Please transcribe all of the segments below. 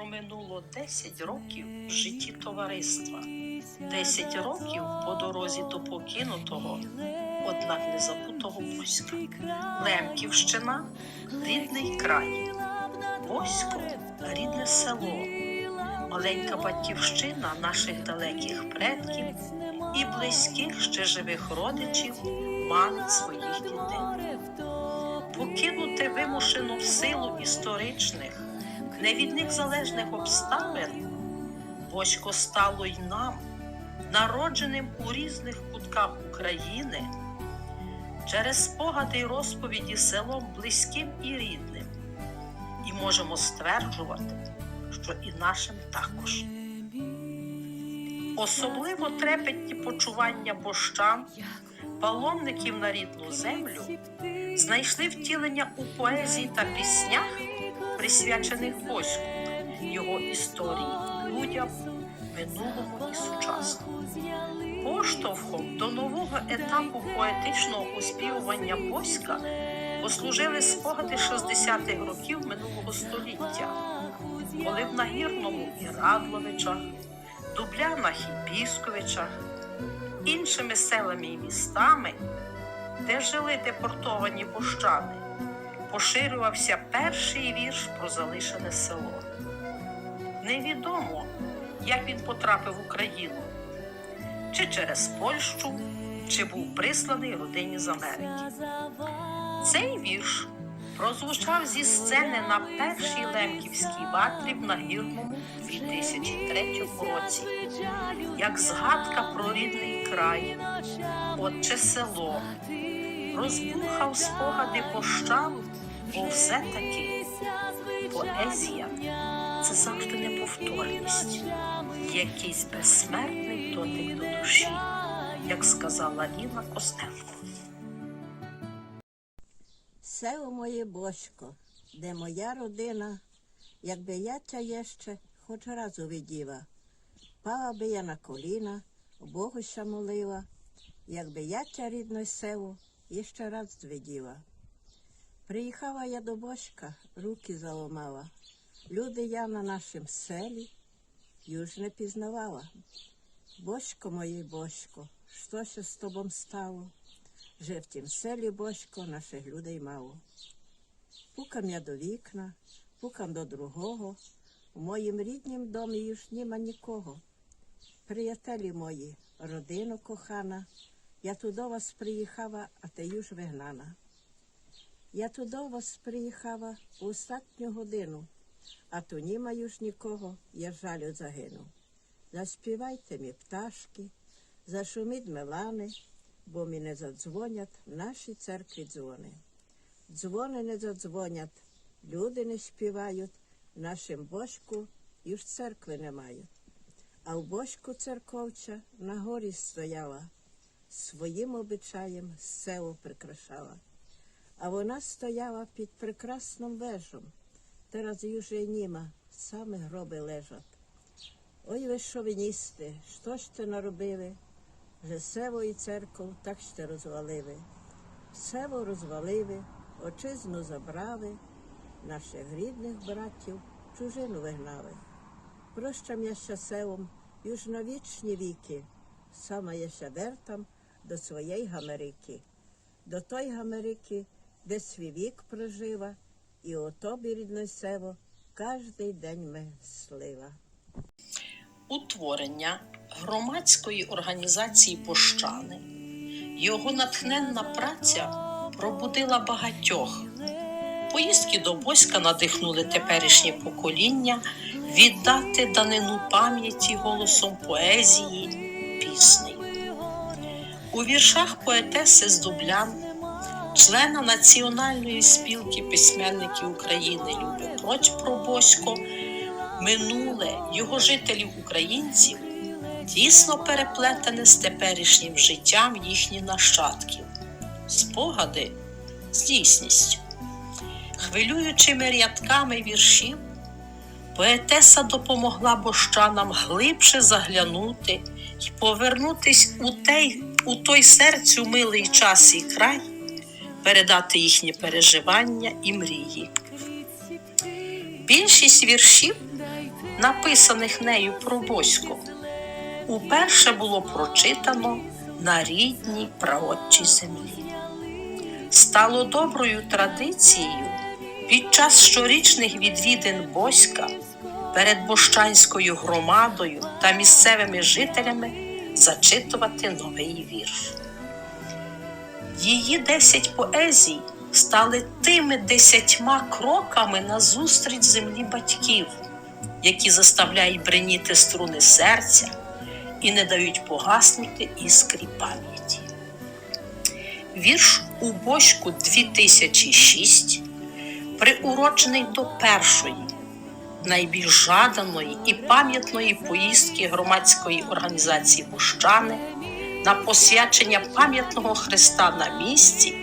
проминуло 10 років в житті товариства, 10 років по дорозі до покинутого, однак незабутого Боська. Лемківщина рідний край, Босько рідне село, маленька батьківщина наших далеких предків і близьких ще живих родичів манить своїх дітей. Покинути вимушено в силу історичних, не від них залежних обставин, Босько стало й нам, народженим у різних кутках України, через спогади й розповіді селом близьким і рідним, і можемо стверджувати, що і нашим також. Особливо трепетні почування бощан, паломників на рідну землю знайшли втілення у поезії та піснях, присвячених Боську, його історії, людям, минулому і сучасному. Поштовхом до нового етапу поетичного оспівування Боська послужили спогади 60-х років минулого століття, коли в Нагірному і Радловичах, Дублянах і Пісковичах, іншими селами і містами, де жили депортовані бощани, поширювався перший вірш про залишене село. Невідомо, як він потрапив в Україну, чи через Польщу, чи був присланий родині з Америки. Цей вірш прозвучав зі сцени на першій лемківській ватрі в Нагірному 2003 році, як згадка про рідний край, отче село, розбухав спогади пощан, бо все-таки поезія це завжди неповторність, якийсь безсмертний дотик до душі, як сказала Ліна Костенко. Село моє бочко, де моя родина, якби я тя єще хоч раз увиділа, пала би я на коліна, Богуся молила, якби я тя рідне село іще раз звиділа. Приїхала я до бочка, руки заломала. Люди я на нашім селі юж не пізнавала. Бочко моє бочко, що ще з тобом стало? Же в тім селі бочко наших людей мало. Пукам я до вікна, пукам до другого. У моїм ріднім домі юж нема нікого. Приятелі мої, родину кохана, я ту до вас приїхала, а те юж вигнана. Я ту до вас приїхала у остатню годину, а ту німа юж нікого, я жалю загину. Заспівайте мі пташки, зашуміть мелани, бо мені не задзвонять наші церкві дзвони. Дзвони не задзвонять, люди не співають, нашим бошку і ж церкви не мають. А в бошку церковча на горі стояла, своїм обичаєм село прикрашала. А вона стояла під прекрасним teraz już jej nie ma, same groby. Ой ви шовіністи, що ж те наробили, że село і церкву так ще розвалили. Село розвалили, отчизну забрали, наших рідних братів чужину вигнали. Прощам я ще селом, już на вічні віки, сама я ще вертам до своєї Гамерики, до той Гамерики, де свій вік прожила, і о рідне село, кожний день ми слива. утворення громадської організації Пощани. Його натхненна праця пробудила багатьох. Поїздки до Боська надихнули теперішнє покоління віддати данину пам'яті голосом поезії, пісней. У віршах поетеси з Дублян, члена Національної спілки письменників України Люби Проч про Босько, минуле його жителів українців тісно переплетене з теперішнім життям їхніх нащадків, спогади з дійсністю. Хвилюючими рядками віршів поетеса допомогла бощанам глибше заглянути і повернутись у той, у той серцю милий час і край, передати їхні переживання і мрії. Більшість віршів написаних нею про Боську, уперше було прочитано на рідній праотчій землі. Стало доброю традицією під час щорічних відвідин Боська перед Бощанською громадою та місцевими жителями зачитувати новий вірш. Її десять поезій стали тими десятьма кроками назустріч землі батьків, які заставляють бреніти струни серця і не дають погаснути іскрі пам'яті. Вірш у Бочку 2006 приурочений до першої, найбільш жаданої і пам'ятної поїздки громадської організації Бущани на посвячення пам'ятного хреста на місці,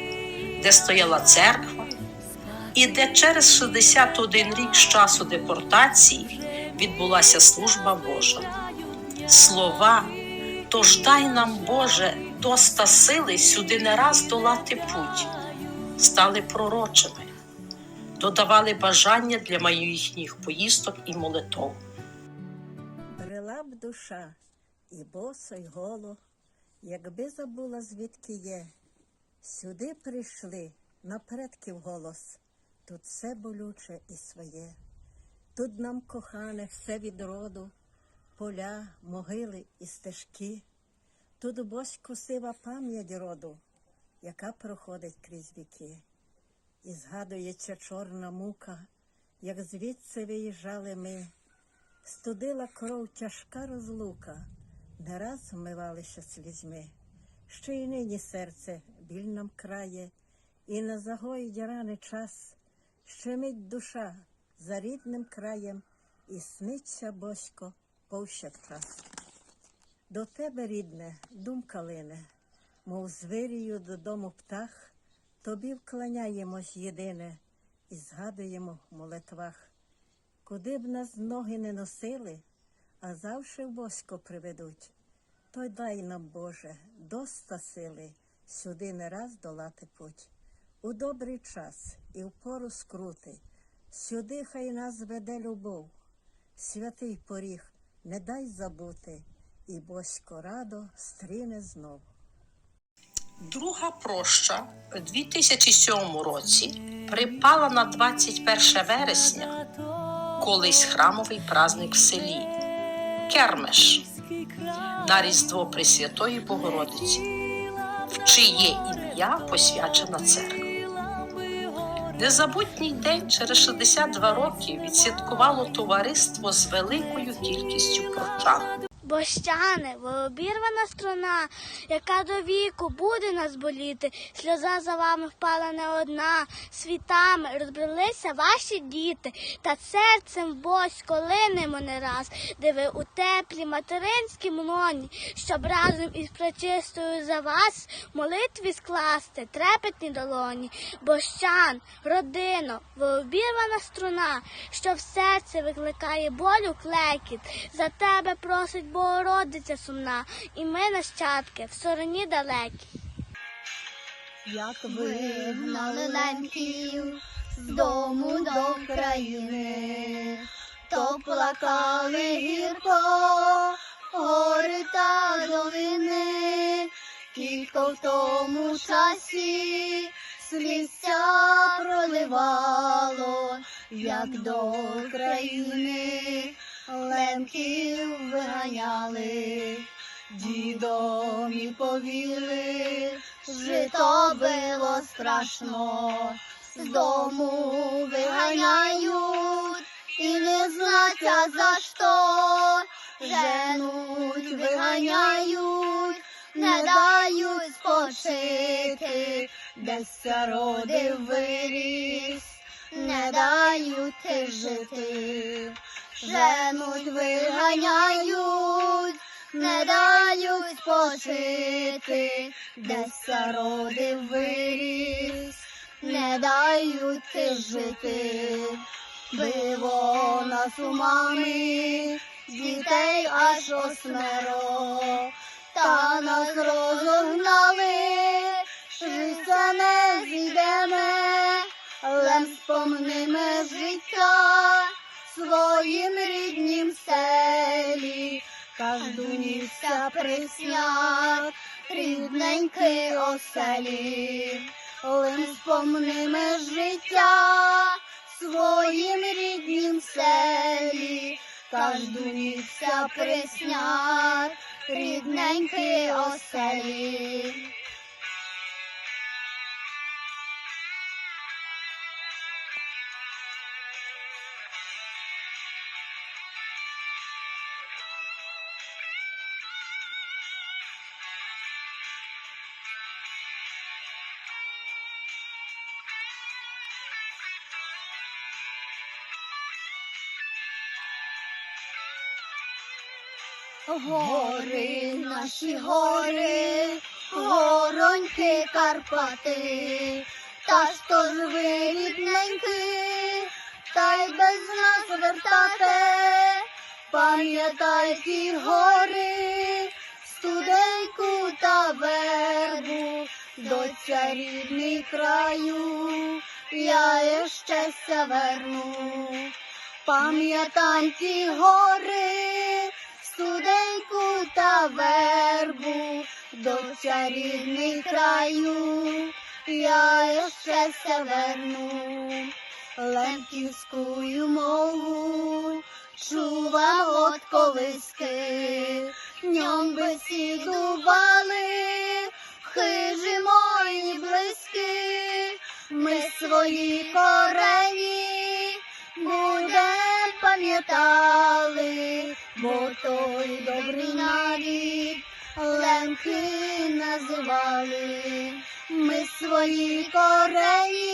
де стояла церква, і де через 61 рік з часу депортації відбулася служба Божа. Слова, тож дай нам, Боже, доста сили сюди не раз долати путь, стали пророчими, додавали бажання для майбутніх поїздок і молитов. Брела б душа і босо, й голо, якби забула, звідки є. Сюди прийшли на предків голос, тут все болюче і своє. Тут нам кохане все від роду, поля, могили і стежки. Тут босько сива пам'ять роду, яка проходить крізь віки. І згадується чорна мука, як звідси виїжджали ми. Студила кров тяжка розлука, не раз вмивалися слізьми. Ще й нині серце біль нам крає, і на загоїть рани час, щемить душа за рідним краєм, і сниться босько повсякчас. До тебе, рідне, думка лине, мов звирію додому птах, тобі вклоняємось єдине і згадуємо в молитвах. Куди б нас ноги не носили, а завше в босько приведуть, то дай нам, Боже, доста сили сюди не раз долати путь. У добрий час і в пору скрути, сюди хай нас веде любов, святий поріг, не дай забути, і босько радо стріне знов. Друга проща у 2007 році припала на 21 вересня, колись храмовий праздник в селі Кермеш на Різдво Пресвятої Богородиці, в чиє ім'я посвячена церква. Незабутній день через 62 роки відсвяткувало товариство з великою кількістю прочан. Бощане, обірвана струна, яка до віку буде нас боліти. Сльоза за вами впала не одна. Світами розбрелися ваші діти, та серцем босько линемо не раз, де ви у теплі материнськім лоні, щоб разом із пречистою за вас молитві скласти трепетні долоні. Бощан, родино, обірвана струна, що в серці викликає болю клекіт. За тебе просить Богородиця сумна, і ми нащадки в стороні далекі. Як Вигнали лемків з дому до країни, то плакали гірко гори та долини, тільки в тому часі слізця проливало, як до країни лемків виганяли, дідом і повіли, жито було страшно, з дому виганяють. І не знаття за що, женуть, виганяють, не дають спочити, десь родив виріс, не дають жити, женуть, виганяють, не дають спочити, десь родив виріс, не дають ти жити, биво нас у мами, дітей аж осмеро, та нас розогнали, життя не зійдеме, лем спомниме життя своїм ріднім селі, Каждунівся присняв рідненький оселі, Лим спомниме життя своїм ріднім селі, Каждунівся присняв рідненький оселі. Гори, наші гори, гороньки Карпати, та то ж ви рідненькі, та й без нас вертате, пам'ятай ті гори, студеньку та вербу, доця рідний краю, я щастя верну. Пам'ятам ті гори, студеньку та вербу, доця рідний краю, я ще се верну, лемківською мову, чував от колиски, ньом бесідували, хижі мої близькі, ми свої корені будем пам'ятали, бо той добрий навік лемки називали. Ми свої корені